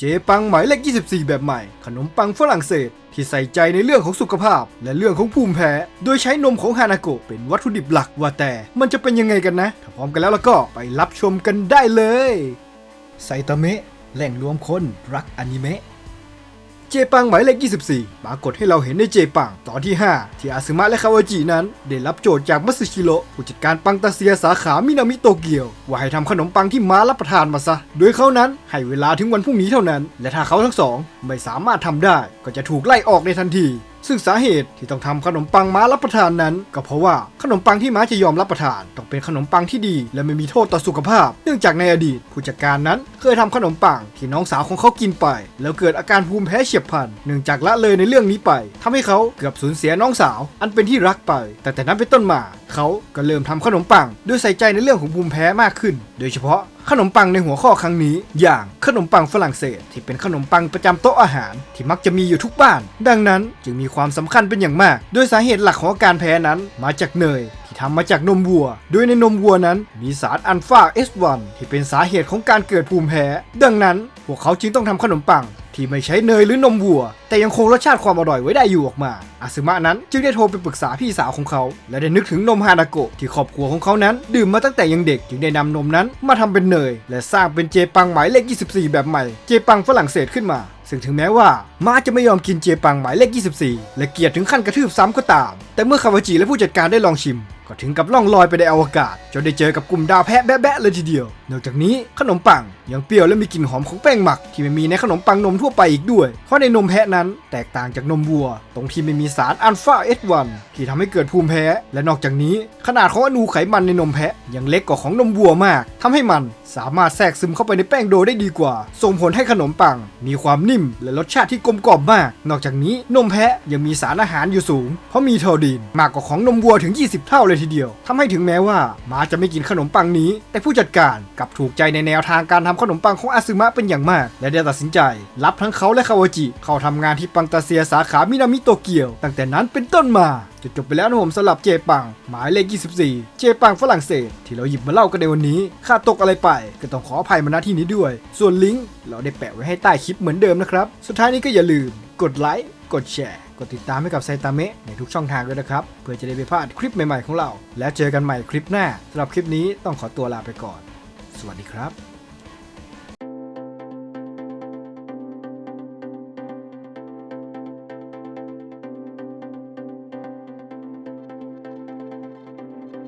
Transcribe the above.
เจปังหมายเลข 24 แบบใหม่ ขนมปังฝรั่งเศส ที่ใส่ใจในเรื่องของสุขภาพ และเรื่องของภูมิแพ้ โดยใช้นมของฮานาโกะเป็นวัตถุดิบหลักว่าแต่มันจะเป็นยังไงกันนะ ถ้าพร้อมกันแล้วแล้วก็ไปรับชมกันได้เลยไซตามะแหล่งรวมคนรักอนิเมะ เจปังหมายเลข 24 ปรากฏให้เราเห็นในเจปัง ตอนที่ 5 ที่อาซึมะและคาวาจินั้น ได้รับโจทย์จากมัตสึชิโร่ผู้จัดการปังตาเซียสาขามินามิโตเกียว ว่าให้ทำขนมปังที่ม้ารับประทานมาซะ โดยเขานั้นให้เวลาถึงวันพรุ่งนี้เท่านั้น และถ้าเขาทั้งสองไม่สามารถทำได้ ก็จะถูกไล่ออกในทันที ซึ่งสาเหตุที่ต้องทำขนมปังม้ารับประทานนั้น ก็เพราะว่าขนมปังที่ม้าจะยอมรับประทาน ต้องเป็นขนมปังที่ดี และไม่มีโทษต่อสุขภาพ เนื่องจากในอดีต ผู้จัดการนั้นเคยทำขนมปังที่น้องสาวของเขากินไป แล้วเกิดอาการภูมิแพ้เฉียบพลันเนื่องจากละเลยในเรื่องนี้ไปทำให้เขาเกือบสูญเสียน้องสาว อันเป็นที่รักไป แต่แต่นั้นเป็นต้นมา เขาก็เริ่มทำขนมปังด้วยใส่ใจในเรื่องของภูมิแพ้มากขึ้น โดยเฉพาะ ขนมปังในหัวข้อครั้งนี้ อย่างขนมปังฝรั่งเศส ที่เป็นขนมปังประจำโต๊ะอาหาร ที่มักจะมีอยู่ทุกบ้าน ดังนั้นจึงมีความสำคัญเป็นอย่างมาก โดยสาเหตุหลักของการแพ้นั้นมาจากเนยที่ทำมาจากนมวัว โดยในนมวัวนั้นมีสารอัลฟา S1 ที่เป็นสาเหตุของการเกิดภูมิแพ้ ดังนั้น พวกเขาจึงต้องทำขนมปัง ที่ไม่ใช้เนยหรือนมวัว แต่ยังคงรสชาติความอร่อยไว้ได้อยู่ออกมา อาซึมะนั้นจึงได้โทรไปปรึกษาพี่สาวของเขา และได้นึกถึงนมฮานาโกะที่ครอบครัวของเขานั้น ดื่มมาตั้งแต่ยังเด็กจึงได้นำนมนั้นมาทำเป็นเนย และสร้างเป็นเจปังหมายเลข 24 แบบใหม่ เจปังฝรั่งเศสขึ้นมาซึ่งถึงแม้ว่ามาจะไม่ยอมกินเจปังหมายเลข 24 และเกลียดถึงขั้นกระทืบซ้ำก็ตาม แต่เมื่อคาวาจิและผู้จัดการได้ลองชิม ก็ถึงกับล่องลอยไปในอวกาศจนได้เจอกับกลุ่มดาวแพะแบะๆเลยทีเดียว นอกจากนี้ขนมปังยังเปรี้ยวและมีกลิ่นหอมของแป้งหมัก ที่ไม่มีในขนมปังนมทั่วไปอีกด้วย เพราะในนมแพะนั้นแตกต่างจากนมวัว ตรงที่ไม่มีสารอัลฟาเอสวันที่ทำให้เกิดภูมิแพ้ และนอกจากนี้ ขนาดของอนูไขมันในนมแพะยังเล็กกว่าของนมวัวมากทำให้มันสามารถแทรกซึมเข้าไปในแป้งโดได้ดีกว่า ส่งผลให้ขนมปัง มีความนิ่มและรสชาติที่กลมกล่อมมาก นอกจากนี้นมแพะยังมีสารอาหารอยู่สูง เพราะมีเทอดีนมากกว่าของนมวัวถึง 20 เท่าเลยทีเดียวทำให้ถึงแม้ว่าหมาจะไม่กินขนมปังนี้ แต่ผู้จัดการกับถูกใจในแนวทางการทำขนมปังของอาซึมะเป็นอย่างมาก และได้ตัดสินใจ รับทั้งเขาและคาวาจิ เข้าทำงานที่ปังตาเซียสาขามินามิโตเกียว ตั้งแต่นั้นเป็นต้นมาจนจบไปแล้วนะผมสำหรับเจปัง หมายเลข 24 เจปังฝรั่งเศส ที่เราหยิบมาเล่ากันในวันนี้ค่าตกอะไรไป ก็ต้องขออภัยมาณที่นี้ด้วย ส่วนลิงก์เราได้แปะไว้ให้ใต้คลิปเหมือนเดิมนะครับ สุดท้ายนี้ก็อย่าลืม กดไลค์กดแชร์ กดติดตามให้กับไซตามเมะในทุกช่องทางด้วยนะครับ เพื่อจะได้ไม่พลาดคลิปใหม่ๆของเรา แล้วเจอกันใหม่คลิปหน้าสำหรับคลิปนี้ต้องขอตัวลาไปก่อน สวัสดีครับ